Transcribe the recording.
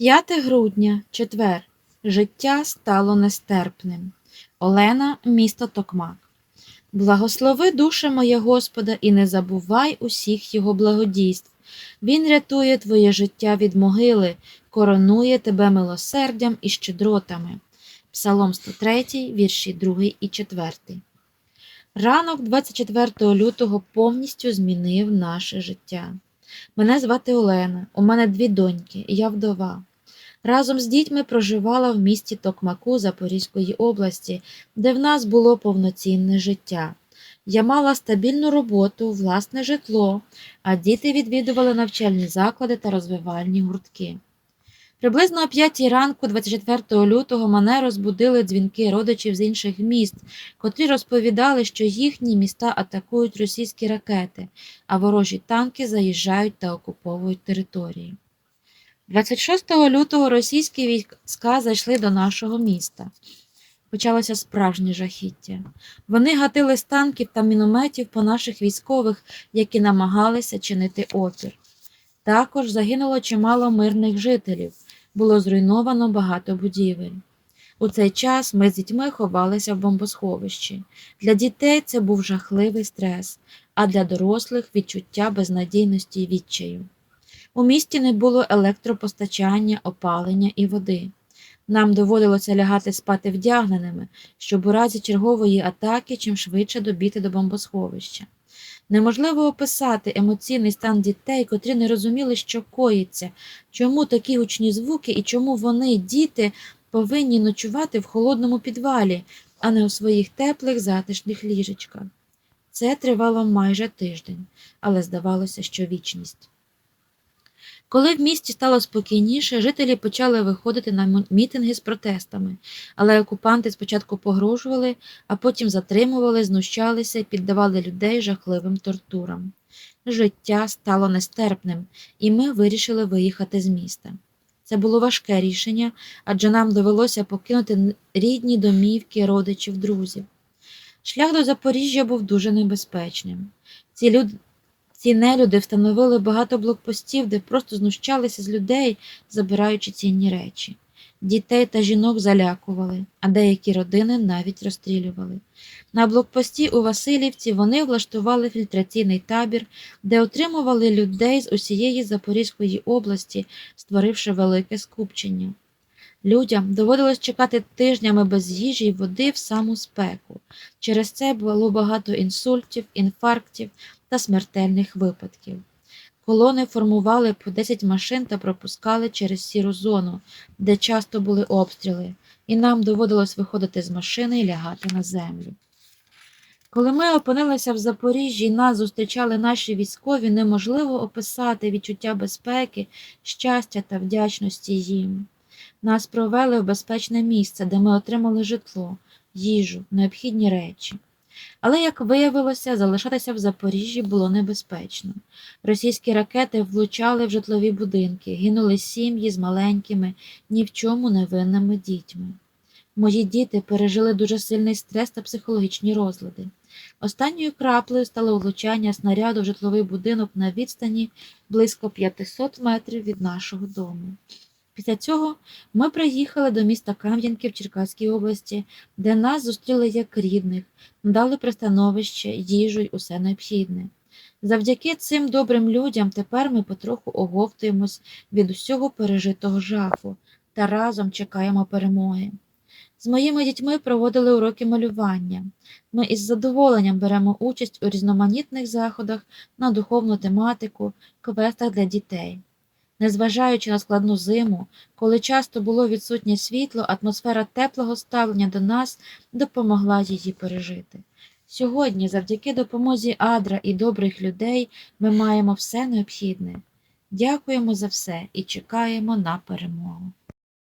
5 грудня, четвер. Життя стало нестерпним. Олена, місто Токмак. Благослови душе моє Господа, і не забувай усіх його благодійств. Він рятує твоє життя від могили, коронує тебе милосердям і щедротами. Псалом 103, вірші 2 і 4. Ранок 24 лютого повністю змінив наше життя. Мене звати Олена, у мене дві доньки, і я вдова. Разом з дітьми проживала в місті Токмаку Запорізької області, де в нас було повноцінне життя. Я мала стабільну роботу, власне житло, а діти відвідували навчальні заклади та розвивальні гуртки. Приблизно о 5 ранку, 24 лютого, мене розбудили дзвінки родичів з інших міст, котрі розповідали, що їхні міста атакують російські ракети, а ворожі танки заїжджають та окуповують території. 26 лютого російські війська зайшли до нашого міста. Почалося справжнє жахіття. Вони гатили з танків та мінометів по наших військових, які намагалися чинити опір. Також загинуло чимало мирних жителів, було зруйновано багато будівель. У цей час ми з дітьми ховалися в бомбосховищі. Для дітей це був жахливий стрес, а для дорослих відчуття безнадійності і відчаю. У місті не було електропостачання, опалення і води. Нам доводилося лягати спати вдягненими, щоб у разі чергової атаки чим швидше добіти до бомбосховища. Неможливо описати емоційний стан дітей, котрі не розуміли, що коїться, чому такі гучні звуки і чому вони, діти, повинні ночувати в холодному підвалі, а не у своїх теплих затишних ліжечках. Це тривало майже тиждень, але здавалося, що вічність. Коли в місті стало спокійніше, жителі почали виходити на мітинги з протестами, але окупанти спочатку погрожували, а потім затримували, знущалися і піддавали людей жахливим тортурам. Життя стало нестерпним, і ми вирішили виїхати з міста. Це було важке рішення, адже нам довелося покинути рідні домівки родичів, друзів. Шлях до Запоріжжя був дуже небезпечним. Ці люди ці нелюди встановили багато блокпостів, де просто знущалися з людей, забираючи цінні речі. Дітей та жінок залякували, а деякі родини навіть розстрілювали. На блокпості у Васильівці вони влаштували фільтраційний табір, де отримували людей з усієї Запорізької області, створивши велике скупчення. Людям доводилось чекати тижнями без їжі й води в саму спеку. Через це було багато інсультів, інфарктів та смертельних випадків. Колони формували по 10 машин та пропускали через сіру зону, де часто були обстріли, і нам доводилось виходити з машини і лягати на землю. Коли ми опинилися в Запоріжжі і нас зустрічали наші військові, неможливо описати відчуття безпеки, щастя та вдячності їм. Нас провели в безпечне місце, де ми отримали житло, їжу, необхідні речі. Але, як виявилося, залишатися в Запоріжжі було небезпечно. Російські ракети влучали в житлові будинки, гинули сім'ї з маленькими, ні в чому невинними дітьми. Мої діти пережили дуже сильний стрес та психологічні розлади. Останньою краплею стало влучання снаряду в житловий будинок на відстані близько 500 метрів від нашого дому. Після цього ми приїхали до міста Кам'янки в Черкаській області, де нас зустріли як рідних, надали пристановище, їжу й усе необхідне. Завдяки цим добрим людям тепер ми потроху оговтуємось від усього пережитого жаху та разом чекаємо перемоги. З моїми дітьми проводили уроки малювання. Ми із задоволенням беремо участь у різноманітних заходах на духовну тематику, квестах для дітей. Незважаючи на складну зиму, коли часто було відсутнє світло, атмосфера теплого ставлення до нас допомогла її пережити. Сьогодні, завдяки допомозі Адра і добрих людей, ми маємо все необхідне. Дякуємо за все і чекаємо на перемогу.